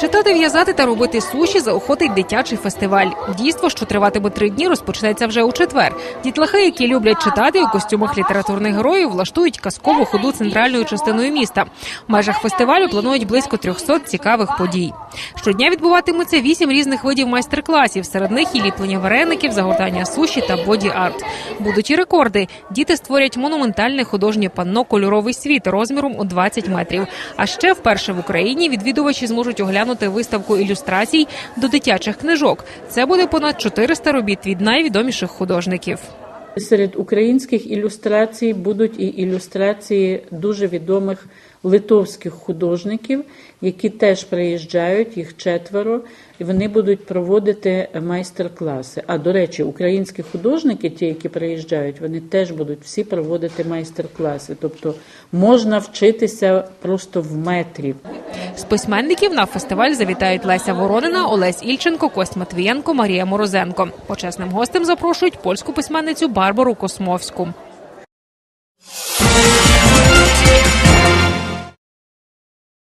Читати, в'язати та робити суші заохотить дитячий фестиваль. Дійство, що триватиме три дні, розпочнеться вже у четвер. Дітлахи, які люблять читати у костюмах літературних героїв, влаштують казкову ходу центральною частиною міста. В межах фестивалю планують близько 300 цікавих подій. Щодня відбуватиметься вісім різних видів майстер-класів. Серед них і ліплення вареників, загортання суші та боді-арт. Будуть і рекорди. Діти створять монументальне художнє панно Кольоровий світ розміром у 20 метрів. А ще вперше в Україні відвідувачі зможуть оглянути виставку ілюстрацій до дитячих книжок. Це буде понад 400 робіт від найвідоміших художників. Серед українських ілюстрацій будуть і ілюстрації дуже відомих литовських художників, які теж приїжджають, їх четверо, і вони будуть проводити майстер-класи. А до речі, українські художники, ті, які приїжджають, вони теж будуть всі проводити майстер-класи. Тобто можна вчитися просто в метрі. З письменників на фестиваль завітають Леся Воронина, Олесь Ільченко, Кость Матвієнко, Марія Морозенко. Почесним гостем запрошують польську письменницю Барбару Космовську.